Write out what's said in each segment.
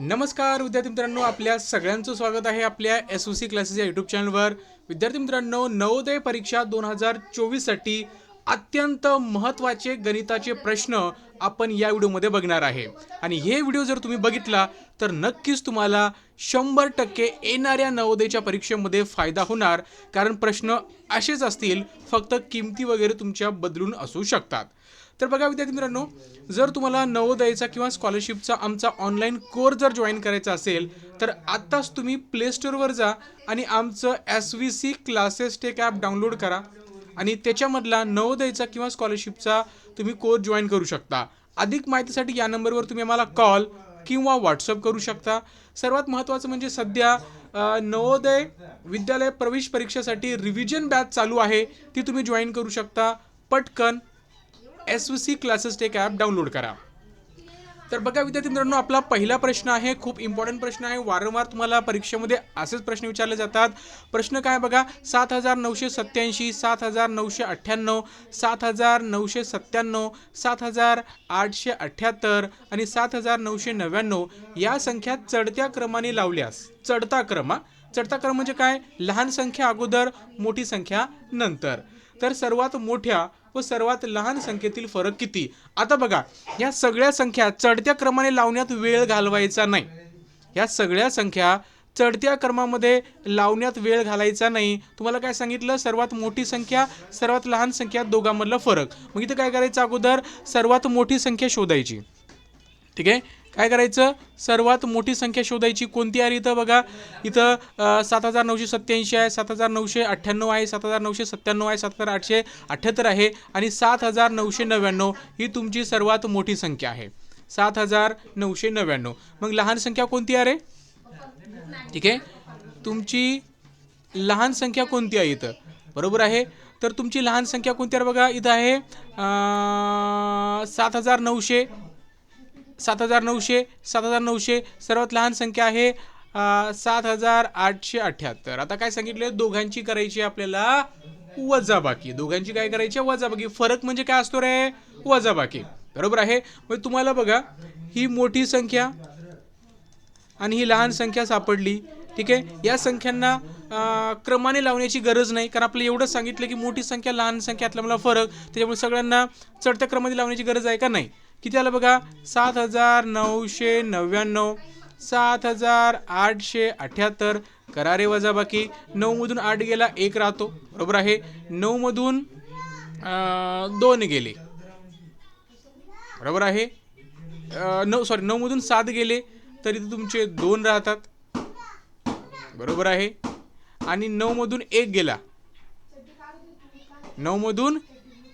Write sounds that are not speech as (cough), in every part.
नमस्कार विद्यार्थी मित्रांनो आपल्या सगळ्यांचं स्वागत आहे आपल्या एस ओ सी क्लासेस या यूट्यूब चॅनलवर विद्यार्थी मित्रांनो नवोदय परीक्षा दोन हजार चोवीससाठी अत्यंत महत्त्वाचे गणिताचे प्रश्न आपण या व्हिडिओमध्ये बघणार आहे. आणि हे व्हिडिओ जर तुम्ही बघितला तर नक्कीच तुम्हाला शंभर टक्के येणाऱ्या नवोदयच्या परीक्षेमध्ये फायदा होणार. कारण प्रश्न असेच असतील फक्त किमती वगैरे तुमच्या बदलून असू शकतात. तर बघा विद्यार्थी मित्रांनो जर तुम्हाला नवोदयचा किंवा स्कॉलरशिपचा आमचा ऑनलाईन कोर्स जर जॉईन करायचा असेल तर आत्ताच तुम्ही प्ले स्टोअरवर जा आणि आमचं S V C classes tech app download करा आणि त्याच्यामधला नवोदयचा किंवा स्कॉलरशिपचा तुम्ही कोर्स जॉईन करू शकता. अधिक माहितीसाठी या नंबरवर तुम्ही आम्हाला कॉल किंवा व्हॉट्सअप करू शकता. सर्वात महत्त्वाचं म्हणजे सध्या नवोदय विद्यालय प्रवेश परीक्षेसाठी रिव्हिजन बॅच चालू आहे ती तुम्ही जॉईन करू शकता. पटकन S V C classes tech app download करा. तर बघा विद्यार्थी मित्रांनो आपला पहिला प्रश्न आहे खूप इम्पॉर्टंट प्रश्न आहे. वारंवार तुम्हाला परीक्षेमध्ये असेच प्रश्न विचारले जातात. प्रश्न काय बघा? सात हजार नऊशे सत्याऐंशी सात हजार नऊशे अठ्ठ्याण्णव सात हजार नऊशे सत्त्याण्णव सात हजार आठशे अठ्ठ्याहत्तर आणि सात हजार नऊशे नव्याण्णव या संख्या चढत्या क्रमाने लावल्यास चढता क्रम चढता क्रम म्हणजे काय? लहान संख्या अगोदर मोठी संख्या नंतर. तर सर्वात मोठ्या व सर्वात लहान संख्येतील फरक किती? आता बघा या सगळ्या संख्या चढत्या क्रमाने लावण्यात वेळ घालवायचा नाही. या सगळ्या संख्या चढत्या क्रमामध्ये लावण्यात वेळ घालायचा नाही. तुम्हाला काय सांगितलं? सर्वात मोठी संख्या सर्वात लहान संख्या दोघांमधला फरक. मग इथं काय करायचं अगोदर? सर्वात मोठी संख्या शोधायची. ठीक आहे? काय करायचं? सर्वात मोठी संख्या शोधायची कोणती आहे इथं बघा. इथं सात हजार नऊशे सत्याऐंशी आहे सात हजार नऊशे अठ्ठ्याण्णव आहे सात हजार नऊशे सत्त्याण्णव आहे सात हजार आठशे अठ्ठ्याहत्तर आहे आणि सात हजार नऊशे नव्याण्णव ही तुमची सर्वात मोठी संख्या आहे. सात हजार नऊशे नव्याण्णव. मग लहान संख्या कोणती आहे रे? ठीक आहे? तुमची लहान संख्या कोणती आहे इथं? बरोबर आहे? तर तुमची लहान संख्या कोणती आहे बघा? इथं आहे सात हजार नऊशे सात हजार नऊशे सात हजार नऊशे सर्वात लहान संख्या आहे सात हजार आठशे अठ्ठ्याहत्तर. आता काय सांगितलं? दोघांची करायची आपल्याला वजाबाकी. दोघांची काय करायची? वजाबाकी. फरक म्हणजे काय असतो रे? वजाबाकी. बरोबर आहे? मग तुम्हाला बघा ही मोठी संख्या आणि ही लहान संख्या सापडली. ठीक आहे? या संख्यांना क्रमाने लावण्याची गरज नाही कारण आपल्याला एवढंच सांगितलं की मोठी संख्या लहान संख्या मला फरक. त्याच्यामुळे सगळ्यांना चढत्या क्रमाने लावण्याची गरज आहे का? नाही. किती आलं बघा? सात हजार नऊशे नव्याण्णव. सात हजार आठशे अठ्ठ्याहत्तर करारे वजाबाकी नऊमधून आठ गेला एक राहतो. बरोबर आहे? नऊमधून दोन गेले. बरोबर आहे? नऊ सॉरी नऊमधून सात गेले तरी ते तुमचे दोन राहतात. बरोबर आहे? आणि नऊमधून एक गेला. नऊमधून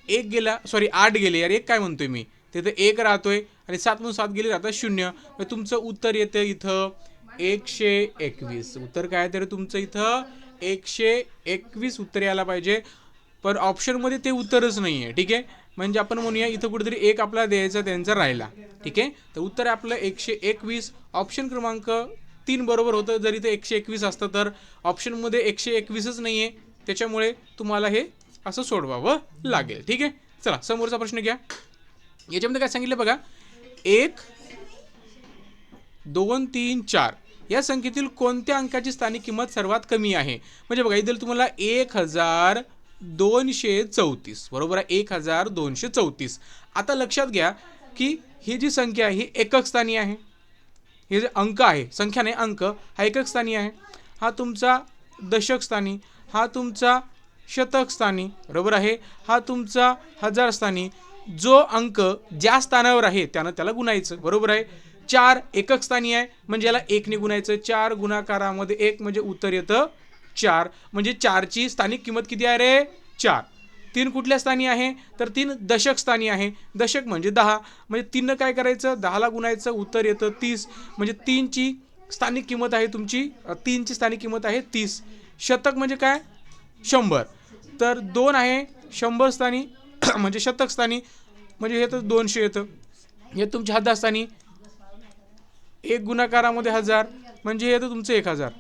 एक गेला सॉरी आठ गेले. यार एक काय म्हणतोय मी? तिथं एक राहतोय आणि सातमधून सात गेली राहतात शून्य. मग तुमचं उत्तर येतं इथं एकशे एकवीस. उत्तर काय तर तुमचं इथं एकशे एकवीस उत्तर यायला पाहिजे. पण ऑप्शनमध्ये ते उत्तरच नाही आहे ठीक आहे? म्हणजे आपण म्हणूया इथं कुठेतरी एक आपला द्यायचा त्यांचा राहिला ठीक आहे? तर उत्तर आपलं एकशे एकवीस. ऑप्शन क्रमांक तीन बरोबर होतं. जरी ते एकशे एकवीस असतं तर ऑप्शनमध्ये एकशे एकवीसच नाही आहे त्याच्यामुळे तुम्हाला हे असं सोडवावं लागेल ठीक आहे? चला समोरचा प्रश्न घ्या. याच्यामध्ये काय सांगितलं बघा. एक दोन तीन चार. या संख्येतील कोणत्या अंकाची स्थानिक किंमत सर्वात कमी आहे? म्हणजे बघा इथे तुम्हाला एक हजार दोनशे चौतीस. बरोबर आहे? एक हजार दोनशे चौतीस. आता लक्षात घ्या की ही जी संख्या आहे ही एकक स्थानी आहे. हे जे अंक आहे संख्या नाही अंक हा एकक स्थानी आहे. हा तुमचा दशक स्थानी हा तुमचा शतक स्थानी बरोबर आहे? हा तुमचा हजार स्थानी जो अंक ज्या स्थानावर आहे त्यानं त्याला गुणायचं. बरोबर आहे? चार एकक स्थानी आहे म्हणजे याला एकने गुणायचं. चार गुणाकारामध्ये एक म्हणजे उत्तर येतं चार. म्हणजे चारची स्थानिक किंमत किती आहे रे? चार. तीन कुठल्या स्थानी आहे? तर तीन दशक स्थानी आहे. दशक म्हणजे दहा. म्हणजे तीननं काय करायचं? दहाला गुणायचं उत्तर येतं तीस. म्हणजे तीनची स्थानिक किंमत आहे तुमची तीनची स्थानिक किंमत आहे तीस. शतक म्हणजे काय? शंभर. तर दोन आहे शंभर स्थानी (coughs) म्हणजे शतकस्थानी म्हणजे हे तर दोनशे येतं. हे तुमच्या हजार एक गुणाकारामध्ये हजार म्हणजे हे तर तुमचं एक हजार.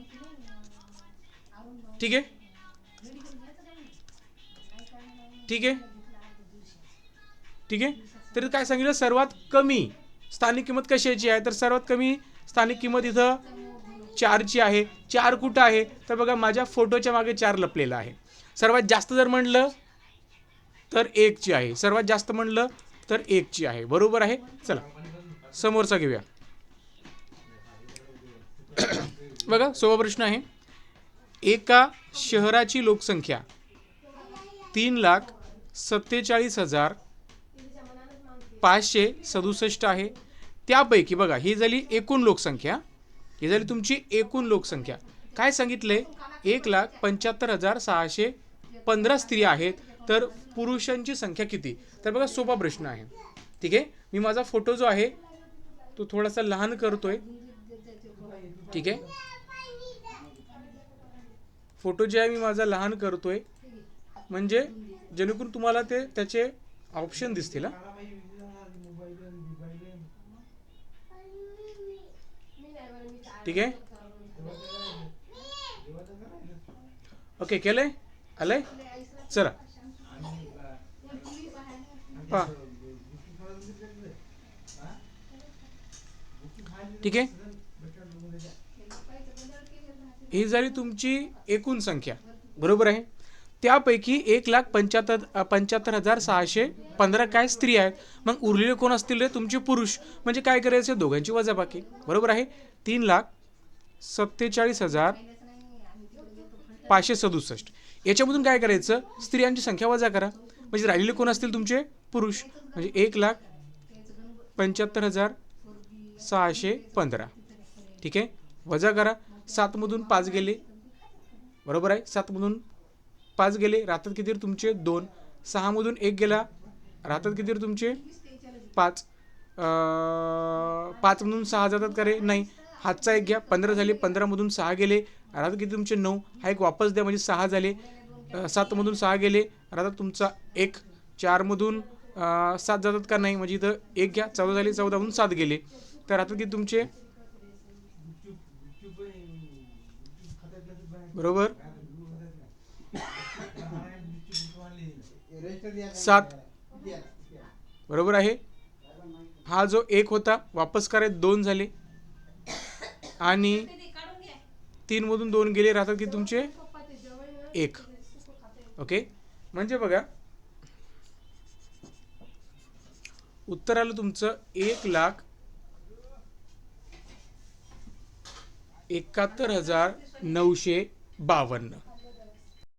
ठीक आहे? ठीक आहे? ठीक आहे? तरी काय सांगितलं? सर्वात कमी स्थानिक किंमत कशाची आहे? तर सर्वात कमी स्थानिक किंमत इथं चारची आहे. चार कुठं आहे? तर बघा माझ्या फोटोच्या मागे चार लपलेलं आहे. सर्वात जास्त जर म्हणलं तर एकची आहे. सर्वात जास्त म्हणलं तर एकची आहे. बरोबर आहे? चला. समोरचा घेऊया. (coughs) बघा सोपा प्रश्न आहे. एका शहराची लोकसंख्या तीन लाख सत्तेचाळीस हजार पाचशे सदुसष्ट आहे. त्यापैकी बघा ही झाली एकूण लोकसंख्या. ही झाली तुमची एकूण लोकसंख्या. काय सांगितले एक लाख पंच्याहत्तर हजार सहाशे पंधरा स्त्री आहेत. तर पुरुषांची संख्या किती? तर बघा सोपा प्रश्न आहे. ठीक आहे? मी माझा फोटो जो आहे तो थोडासा लहान करतोय. ठीक आहे? फोटो जे आहे मी माझा लहान करतोय. म्हणजे जेणेकरून तुम्हाला ते त्याचे ऑप्शन दिसतील हा. ठीक आहे? ओके केलंय? आलंय? चला. ठीक आहे? ही झाली तुमची एकूण संख्या. बरोबर आहे? त्यापैकी एक लाख पंच्याहत्तर पंच्याहत्तर हजार सहाशे पंधरा काय स्त्री आहेत? मग उरलेले कोण असतील रे? तुमचे पुरुष. म्हणजे काय करायचं? दोघांची वजाबाकी. बरोबर आहे? तीन लाख सत्तेचाळीस हजार पाचशे सदुसष्ट. याच्यामधून काय करायचं? स्त्रियांची संख्या वजा करा. म्हणजे राहिलेले कोण असतील तुमचे? पुरुष म्हणजे एक लाख पंच्याहत्तर हजार सहाशे पंधरा. ठीक आहे? वजा करा. सातमधून पाच गेले. बरोबर आहे? सातमधून पाच गेले. राहतात किती तुमचे? दोन. सहामधून एक गेला. राहतात किती तुमचे? पाच. पाचमधून सहा जातात का रे? नाही. हातचा एक घ्या. पंधरा झाले. पंधरामधून सहा गेले. राहतात किती तुमचे? नऊ. हा एक वापस द्या. म्हणजे सहा झाले. सातमधून सहा गेले. राहतात तुमचा एक. चारमधून सात जातात का नाही? म्हणजे इथं एक घ्या. चौदा झाले चौदामधून सात गेले. तर आता किती तुमचे बरोबर? सात. बरोबर आहे? हा जो एक होता वापस करायत दोन झाले. आणि तीनमधून दोन गेले. राहतात की तुमचे एक. ओके? म्हणजे बघा उत्तर आलं तुमचं एक लाख एकाहत्तर हजार नऊशे बावन्न.